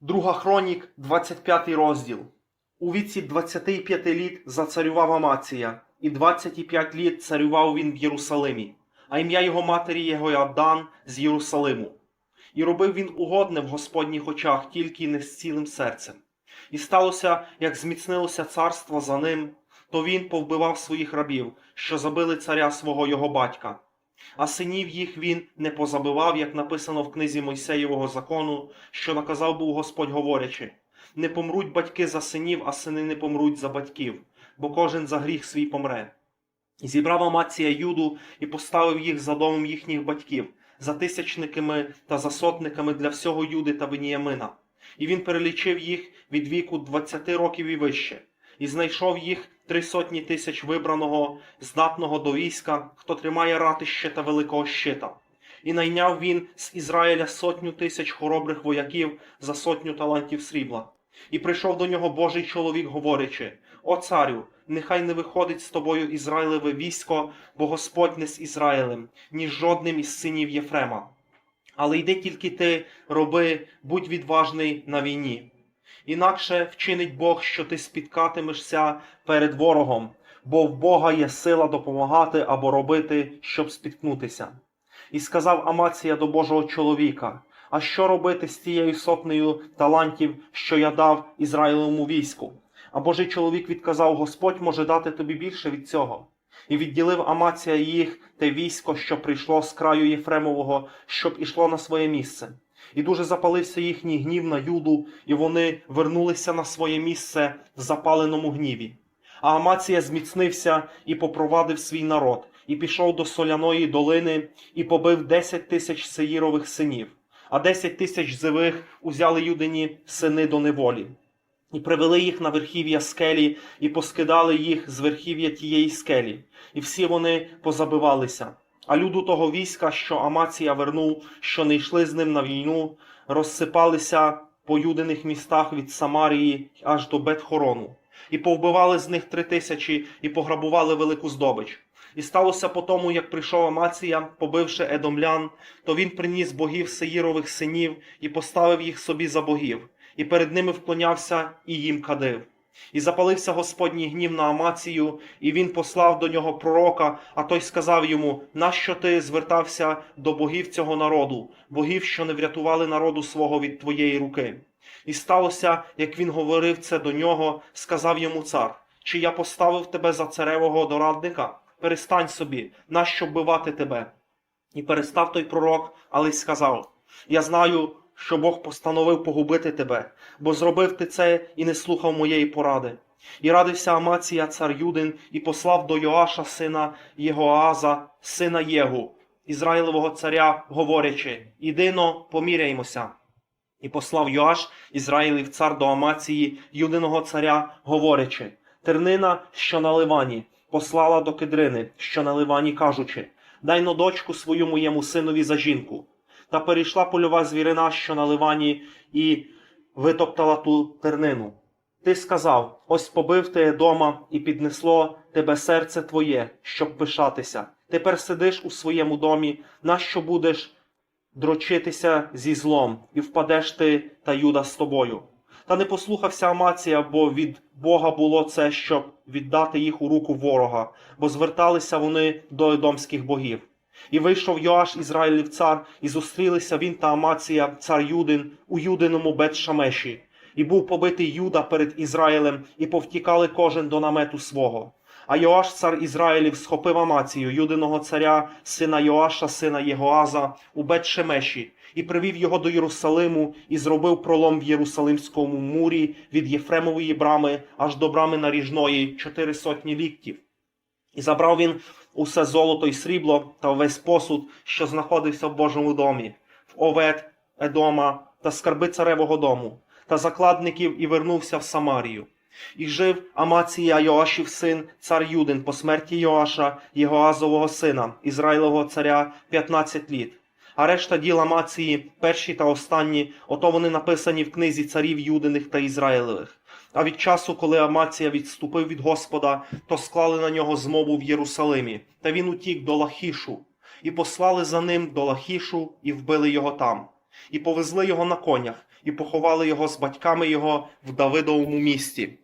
Друга хронік, 25 розділ. У віці 25 літ зацарював Амація, і 25 літ царював він в Єрусалимі, а ім'я його матері Єгоядан з Єрусалиму. І робив він угодне в Господніх очах, тільки не з цілим серцем. І сталося, як зміцнилося царство за ним, то він повбивав своїх рабів, що забили царя свого його батька. А синів їх він не позабивав, як написано в книзі Мойсеєвого закону, що наказав був Господь говорячи: не помруть батьки за синів, а сини не помруть за батьків, бо кожен за гріх свій помре. І зібрав Амація Юду і поставив їх за домом їхніх батьків, за тисячниками та за сотниками для всього Юди та Веніямина. І він перелічив їх від віку двадцяти років і вище, і знайшов їх три сотні тисяч вибраного, знатного до війська, хто тримає ратище та великого щита. І найняв він з Ізраїля сотню тисяч хоробрих вояків за сотню талантів срібла. І прийшов до нього Божий чоловік, говорячи: О царю, нехай не виходить з тобою Ізраїлеве військо, бо Господь не з Ізраїлем, ні з жодним із синів Єфрема. Але йди тільки ти, роби, будь відважний на війні. Інакше вчинить Бог, що ти спіткатимешся перед ворогом, бо в Бога є сила допомагати або робити, щоб спіткнутися. І сказав Амація до Божого чоловіка: А що робити з тією сотнею талантів, що я дав Ізраїлевому війську? А Божий чоловік відказав: Господь може дати тобі більше від цього. І відділив Амація їх те військо, що прийшло з краю Єфремового, щоб ішло на своє місце. І дуже запалився їхній гнів на Юду, і вони вернулися на своє місце в запаленому гніві. А Амація зміцнився і попровадив свій народ, і пішов до соляної долини, і побив десять тисяч сеїрових синів, а десять тисяч зивих узяли юдині сини до неволі. І привели їх на верхів'я скелі, і поскидали їх з верхів'я тієї скелі, і всі вони позабивалися. А люду того війська, що Амація вернув, що не йшли з ним на війну, розсипалися по юдиних містах від Самарії аж до Бетхорону, і повбивали з них три тисячі, і пограбували велику здобич. І сталося по тому, як прийшов Амація, побивши едомлян, то він приніс богів Сеїрових синів і поставив їх собі за богів, і перед ними вклонявся і їм кадив. І запалився Господній гнів на Амацію, і він послав до нього пророка, а той сказав йому: Нащо ти звертався до богів цього народу, богів, що не врятували народу свого від твоєї руки? І сталося, як він говорив це до нього, сказав йому цар: Чи я поставив тебе за царевого дорадника? Перестань собі, нащо вбивати тебе? І перестав той пророк, але й сказав: Я знаю, що Бог постановив погубити тебе, бо зробив ти це і не слухав моєї поради. І радився Амація цар Юдин і послав до Йоаша сина Єгоаза, сина Єгу, Ізраїлевого царя, говорячи: Ідино, поміряймося. І послав Йоаш, Ізраїлів цар до Амації, юдиного царя, говорячи: Тернина, що на Ливані, послала до Кедрини, що на Ливані, кажучи: Дай но дочку свою моєму синові за жінку. Та перейшла польова звірина, що на Ливані, і витоптала ту тернину. Ти сказав: ось побив ти дома, і піднесло тебе серце твоє, щоб пишатися. Тепер сидиш у своєму домі, нащо будеш дрочитися зі злом, і впадеш ти та Юда з тобою. Та не послухався Амація, бо від Бога було це, щоб віддати їх у руку ворога, бо зверталися вони до едомських богів. І вийшов Йоаш Ізраїлів цар, і зустрілися він та Амація, цар Юдин, у Юдиному Бет-Шамеші. І був побитий Юда перед Ізраїлем, і повтікали кожен до намету свого. А Йоаш, цар Ізраїлів, схопив Амацію, юдиного царя, сина Йоаша, сина Єгоаза, у Бет-Шемеші, і привів його до Єрусалиму, і зробив пролом в Єрусалимському мурі від Єфремової брами аж до брами наріжної, чотири сотні ліктів. І забрав він усе золото й срібло та весь посуд, що знаходився в Божому домі, в овет, Едома та скарби царевого дому, та закладників, і вернувся в Самарію. І жив Амація Йоашів син, цар Юдин, по смерті Йоаша, Єгоазового сина, Ізраїлового царя, 15 літ. А решта діл Амації, перші та останні, ото вони написані в книзі царів Юдиних та Ізраїлевих. А від часу, коли Амація відступив від Господа, то склали на нього змову в Єрусалимі, та він утік до Лахішу, і послали за ним до Лахішу і вбили його там, і повезли його на конях, і поховали його з батьками його в Давидовому місті.